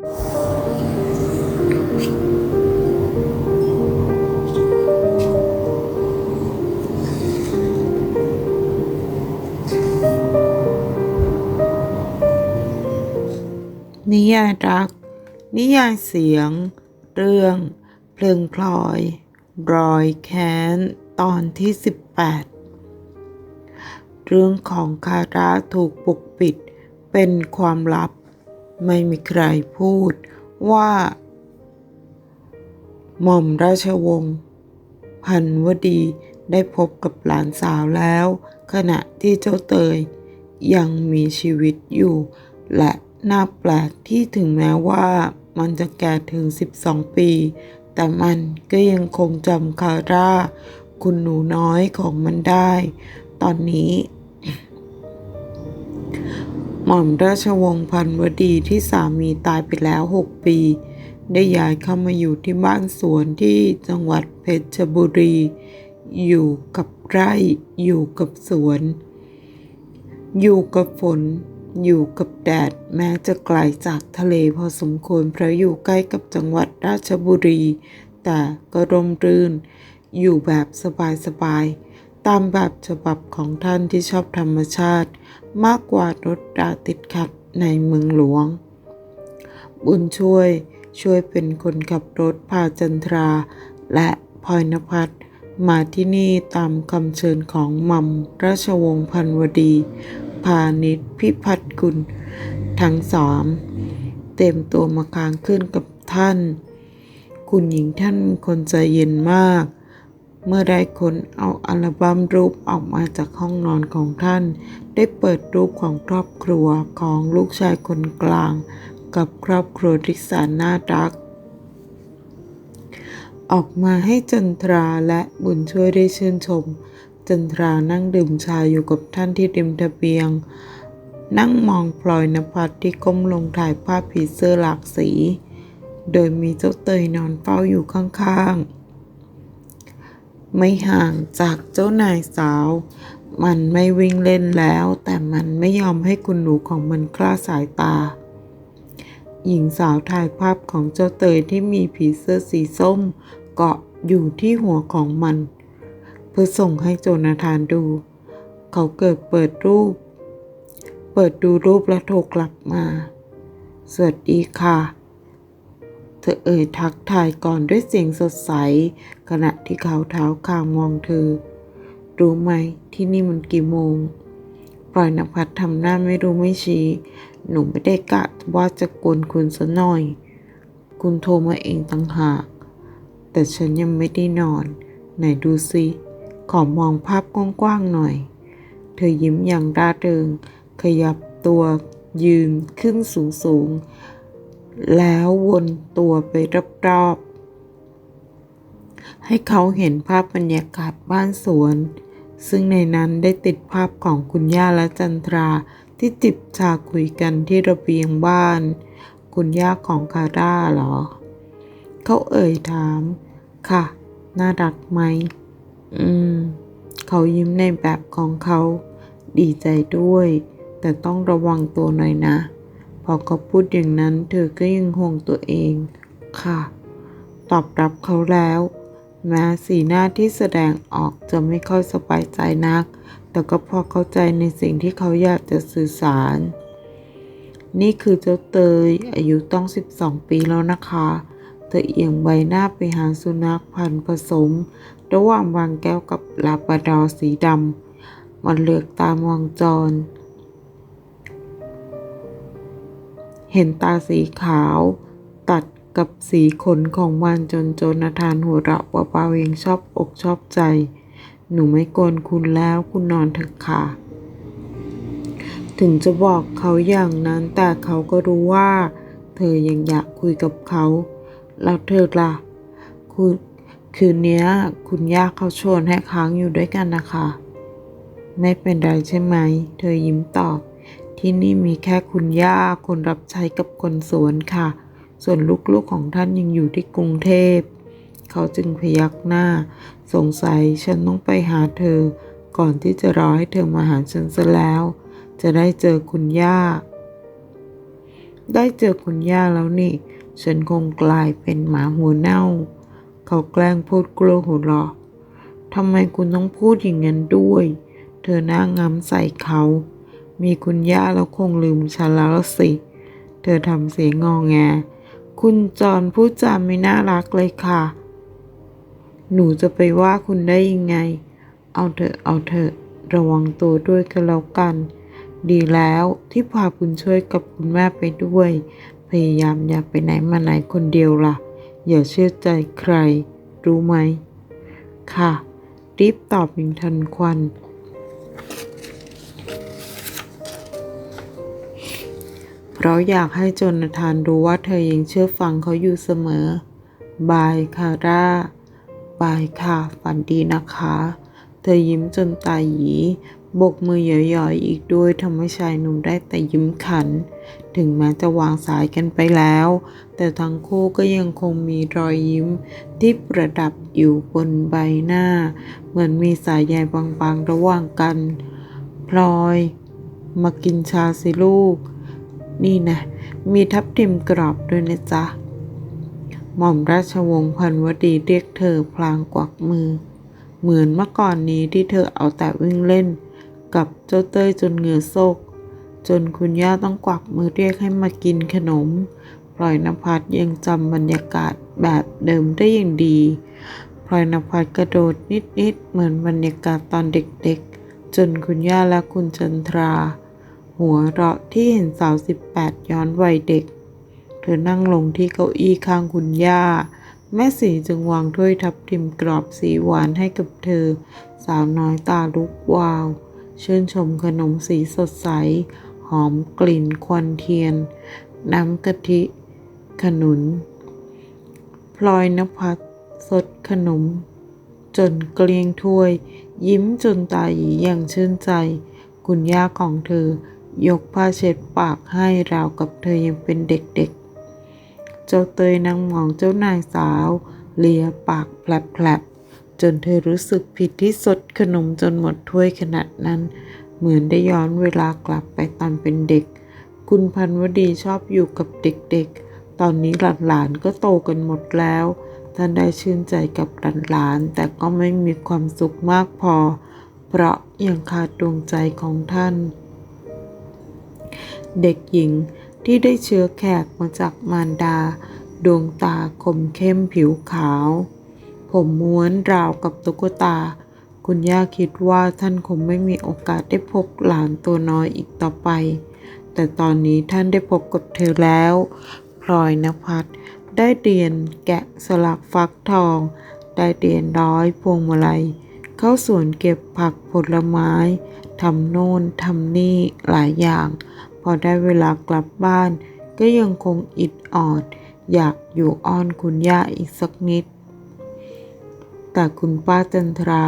นิยายรัก นิยายเสียง เรื่อง เพลิงพลอย รอยแค้น ตอนที่ 18 เรื่องของคาราถูกปกปิดเป็นความลับ ไม่มีใครพูดว่า หม่อมราชวงศ์พันวดีได้พบกับหลานสาวแล้ว ขณะที่เจ้าเตยยังมีชีวิตอยู่ และน่าแปลกที่ถึงแม้ว่ามันจะแก่ถึง 12 ปี แต่มันก็ยังคงจำคาร่า คุณหนูน้อยของมันได้ ตอนนี้ หม่อมราชวงศ์พันวดีที่สามีตายไปแล้ว 6 ปี ได้ย้ายเข้ามาอยู่ที่บ้านสวนที่จังหวัดเพชรบุรี อยู่กับไร่อยู่กับสวน อยู่กับฝน อยู่กับแดดแม้จะไกลจากทะเลพอสมควรเพราะอยู่ใกล้กับจังหวัดราชบุรี แต่ก็ร่มรื่น อยู่แบบสบายๆ ตามแบบฉบับของท่านที่ชอบธรรมชาติ มากกว่ารถราติดขัดในเมืองหลวง บุญช่วยช่วยเป็นคนขับรถพาจันทรา และพลอยนภัสมาที่นี่ตามคำเชิญของม่อมราชวงศ์พันวดี พาณิชพิพัฒน์กุล ทั้งสามเต็มตัวมาค้างขึ้นกับท่าน คุณหญิงท่านคนใจเย็นมาก เมื่อได้คนเอาอัลบั้มรูปออกมาจากห้องนอนของท่าน ได้เปิดรูปของครอบครัวของลูกชายคนกลาง กับครอบครัวที่แสนน่ารัก ออกมาให้จันทราและบุญช่วยได้ชื่นชม จันทรานั่งดื่มชาอยู่กับท่านที่ริมระเบียง นั่งมองพลอยนภัสที่ก้มลงถ่ายภาพผีเสื้อหลากสี โดยมีเจ้าเตยนอนเฝ้าอยู่ข้างๆ ไม่ห่างจากเจ้านายสาว มันไม่วิ่งเล่นแล้ว แต่มันไม่ยอมให้คุณหนูของมันคลาดสายตา หญิงสาวถ่ายภาพของเจ้าเตยที่มีผีเสื้อสีส้ม เกาะอยู่ที่หัวของมัน เพื่อส่งให้โจนาธานดู เขาเกิดเปิดรูป เปิดดูรูปแล้วโทรกลับมา สวัสดีค่ะ เธอเอ่ยทักทายก่อนด้วยเสียงสดใส ขณะที่เขาเท้าคางมองเธอ รู้ไหมที่นี่มันกี่โมง ปล่อยนภัสทำหน้าไม่รู้ไม่ชี้ หนูไม่ได้กะว่าจะกวนคุณซะหน่อย คุณโทรมาเองต่างหาก แต่ฉันยังไม่ได้นอน ไหนดูสิขอมองภาพกว้างๆหน่อย เธอยิ้มอย่างร่าเริง ขยับตัวยืนขึ้นสูงๆ แล้ววนตัวไปรอบๆ ให้เขาเห็นภาพบรรยากาศบ้านสวน ซึ่งในนั้นได้ติดภาพของคุณย่าและจันทราที่จิบชาคุยกันที่ระเบียงบ้าน คุณย่าของคาร่าเหรอ เขาเอ่ยถาม ค่ะ น่ารักไหม อืม เขายิ้มในแบบของเขา ดีใจด้วย แต่ต้องระวังตัวหน่อยนะ อเขาพูดอย่างนั้นเธอก็ยังห่วงตัวเอง ค่ะ ตอบรับเขาแล้ว แม้สีหน้าที่แสดงออกจะไม่ค่อยสบายใจนัก แต่ก็พอเข้าใจในสิ่งที่เขาอยากจะสื่อสาร นี่คือเจ้าเตย อายุต้อง 12 ปีแล้วนะคะ เธอเอียงใบหน้าไปหาสุนัขพันธุ์ผสม ระหว่างวางแก้วกับลาบราดอร์สีดำมันเลือกตามวงจร เห็นตาสีขาว ตัดกับสีขนของมันจนโจนาธานหัวเราะว่าเบาเองชอบอกชอบใจ หนูไม่โกนคุณแล้วคุณนอนเถอะค่ะ ถึงจะบอกเขาอย่างนั้นแต่เขาก็รู้ว่า เธอยังอยากคุยกับเขา แล้วเธอล่ะคุณคืนนี้คุณย่าเขาชวนให้ค้างอยู่ด้วยกันนะคะ ไม่เป็นไรใช่ไหม เธอยิ้มตอบ ที่นี่มีแค่คุณย่าคนรับใช้กับคนสวนค่ะ ส่วนลูกๆของท่านยังอยู่ที่กรุงเทพ เขาจึงพยักหน้า สงสัยฉันต้องไปหาเธอ ก่อนที่จะรอให้เธอมาหาฉันซะแล้ว จะได้เจอคุณย่า ได้เจอคุณย่าแล้วนี่ ฉันคงกลายเป็นหมาหัวเน่า เขาแกล้งพูดกลัวหัวเราะทำไมคุณต้องพูดอย่างนั้นด้วย เธอหน้างำใส่เขา มีคุณย่าแล้วคงลืมฉันแล้วสิ เธอทำเสียงงอแง คุณจอนพูดจาไม่น่ารักเลยค่ะ หนูจะไปว่าคุณได้ยังไง เอาเถอะเอาเถอะระวังตัวด้วยกันแล้วกัน ดีแล้วที่พาคุณช่วยกับคุณแม่ไปด้วย พยายามอย่าไปไหนมาไหนคนเดียวล่ะ อย่าเชื่อใจใคร รู้ไหม ค่ะ รีบตอบอย่างทันควัน เพราะอยากให้โจนาธานรู้ว่าเธอยังเชื่อฟังเขาอยู่เสมอ บายค่ะร่า บายค่ะ ฝันดีนะคะ เธอยิ้มจนตาหยีบกมือหย่อยๆอีกด้วยทำให้ชายหนุ่มได้แต่ยิ้มขัน ถึงแม้จะวางสายกันไปแล้ว แต่ทั้งคู่ก็ยังคงมีรอยยิ้มที่ประดับอยู่บนใบหน้า เหมือนมีสายใยบางๆระหว่างกัน พลอย มากินชาสิลูก นี่นะ มีทับทิมกรอบด้วยนะจ๊ะ หม่อมราชวงศ์พันวดีเรียกเธอพลางกวักมือ เหมือนเมื่อก่อนนี้ที่เธอเอาแต่วิ่งเล่น กับเจ้าเต้ยจนเหงื่อโซก จนคุณย่าต้องกวักมือเรียกให้มากินขนมพลอยนภัสยังจำบรรยากาศแบบเดิมได้อย่างดีพลอยนภัสกระโดดนิดๆเหมือนบรรยากาศตอนเด็กๆ จนคุณย่าและคุณจันทรา หัวเราะที่เห็นสาวสิบแปดย้อนวัยเด็ก เธอนั่งลงที่เก้าอี้ข้างคุณย่า แม่สีจึงวางถ้วยทับทิมกรอบสีหวานให้กับเธอ สาวน้อยตาลุกวาว ชื่นชมขนมสีสดใส หอมกลิ่นควันเทียน น้ำกะทิ ขนุน พลอยนภัสสดขนม จนเกลี้ยงถ้วย ยิ้มจนตาหยีอย่างชื่นใจคุณย่าของเธอ ยกผ้าเช็ดปากให้ราวกับเธอยังเป็นเด็กๆ เจ้าเตยนั่งมองเจ้านายสาว เลียปากแผลบๆจนเธอรู้สึกผิดที่สดขนมจนหมดถ้วยขนาดนั้น เหมือนได้ย้อนเวลากลับไปตอนเป็นเด็ก คุณพันวดีชอบอยู่กับเด็กๆ ตอนนี้หลานๆก็โตกันหมดแล้ว ท่านได้ชื่นใจกับหลานๆแต่ก็ไม่มีความสุขมากพอ เพราะยังขาดดวงใจของท่าน เด็กหญิงที่ได้เชื้อแขกมาจากมารดา ดวงตาคมเข้มผิวขาว ผมม้วนราวกับตุ๊กตา คุณย่าคิดว่าท่านคงไม่มีโอกาสได้พบหลานตัวน้อยอีกต่อไป แต่ตอนนี้ท่านได้พบกับเธอแล้วพลอยนภัสได้เรียนแกะสลักฟักทอง ได้เรียนร้อยพวงมาลัย เข้าสวนเก็บผักผลไม้ทำโน่นทำนี่หลายอย่าง พอได้เวลากลับบ้าน ก็ยังคงอิดออด อยากอยู่อ้อนคุณย่าอีกสักนิด แต่คุณป้าจันทรา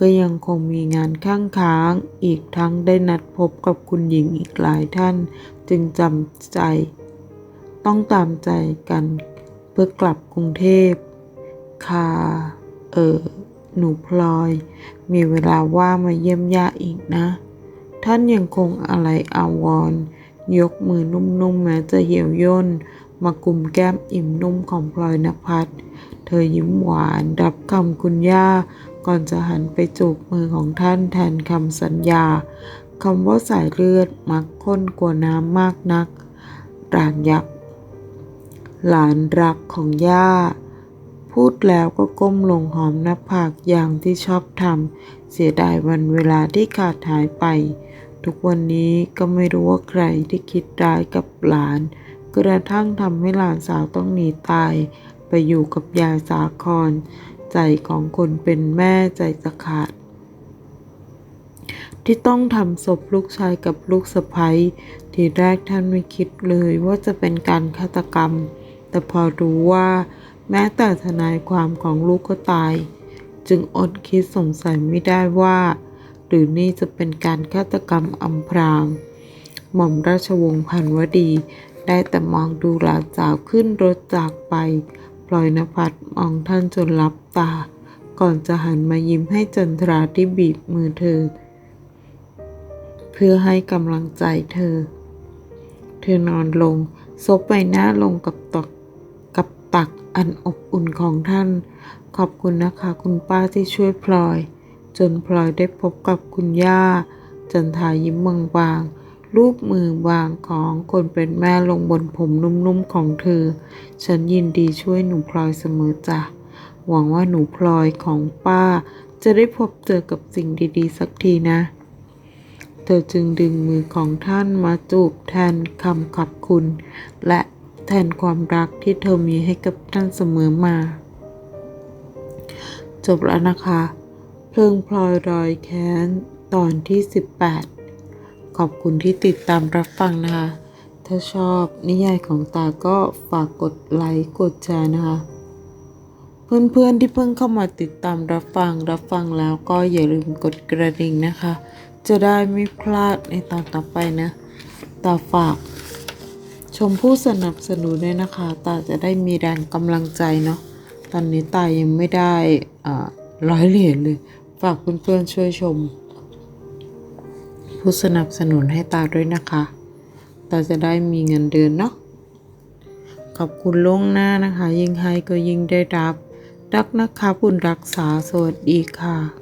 ก็ยังคงมีงานข้างค้างอีกทั้งได้นัดพบกับคุณหญิงอีกหลายท่าน จึงจำใจ ต้องตามใจกันเพื่อกลับกรุงเทพค่ะเออหนูพลอย มีเวลาว่างมาเยี่ยมย่าอีกนะ ท่านยังคงอะไรอาวรยกมือนุ่มๆแม้จะเหี่ยวย่น มากุมแก้มอิ่มนุ่มของพลอยนภัสเธอยิ้มหวานรับคำคุณย่า ก่อนจะหันไปจูบมือของท่านแทนคำสัญญาคำว่าสายเลือดมักข้นกว่าน้ำมากนักรานยักษ์หลานรักของย่า พูดแล้วก็ก้มลงหอมหน้าผากอย่างที่ชอบทำเสียดายวันเวลาที่ขาดหายไป ทุกวันนี้ก็ไม่รู้ว่าใครที่คิดร้ายกับหลาน กระทั่งทำให้หลานสาวต้องหนีตาย ไปอยู่กับยายสาคร ใจของคนเป็นแม่ใจจะขาด ที่ต้องทำศพลูกชายกับลูกสะใภ้ทีแรกท่านไม่คิดเลยว่าจะเป็นการฆาตกรรม แต่พอรู้ว่า แม้แต่ทนายความของลูกก็ตาย จึงอดคิดสงสัยไม่ได้ว่า หรือนี่จะเป็นการฆาตกรรมอำพราง หม่อมราชวงศ์พันวดี ได้แต่มองดูหลานสาวขึ้นรถจากไปปล่อยนภัสมองท่านจนลับตา ก่อนจะหันมายิ้มให้จันทราที่บีบมือเธอ เพื่อให้กำลังใจเธอ เธอนอนลงซบใบหน้าลงกับตักกับตักอันอบอุ่นของท่าน ขอบคุณนะคะคุณป้าที่ช่วยพลอย จนพลอยได้พบกับคุณย่า จันทายิ้มบางๆรูปมือบางของคนเป็นแม่ลงบนผมนุ่มๆของเธอ ฉันยินดีช่วยหนูพลอยเสมอจ้ะ หวังว่าหนูพลอยของป้า จะได้พบเจอกับสิ่งดีๆ สักทีนะ เธอจึงดึงมือของท่านมาจูบแทนคำขอบคุณ และแทนความรักที่เธอมีให้กับท่านเสมอมา จบแล้วนะคะ เพลิงพลอยรอยแค้น ตอนที่ 18 ขอบคุณที่ติดตามรับฟังนะคะ ถ้าชอบนิยายของตาก็ฝากกดไลค์กดแชร์นะคะ เพื่อนๆที่เพิ่งเข้ามาติดตามรับฟังรับฟังแล้วก็อย่าลืมกดกระดิ่งนะคะ จะได้ไม่พลาดในตอนต่อไปนะ ตาฝาก ชมผู้สนับสนุนด้วยนะคะ ตาจะได้มีแรงกำลังใจเนาะ ตอนนี้ตายังไม่ได้อ่าร้อยเหรียญเลย ฝากเพื่อนๆช่วยชม ผู้สนับสนุนให้ตาด้วยนะคะ ตาจะได้มีเงินเดือนเนาะ ขอบคุณล่วงหน้านะคะ ยิ่งให้ก็ยิ่งได้รับ รักนะคะคุณรักษาสวัสดีค่ะ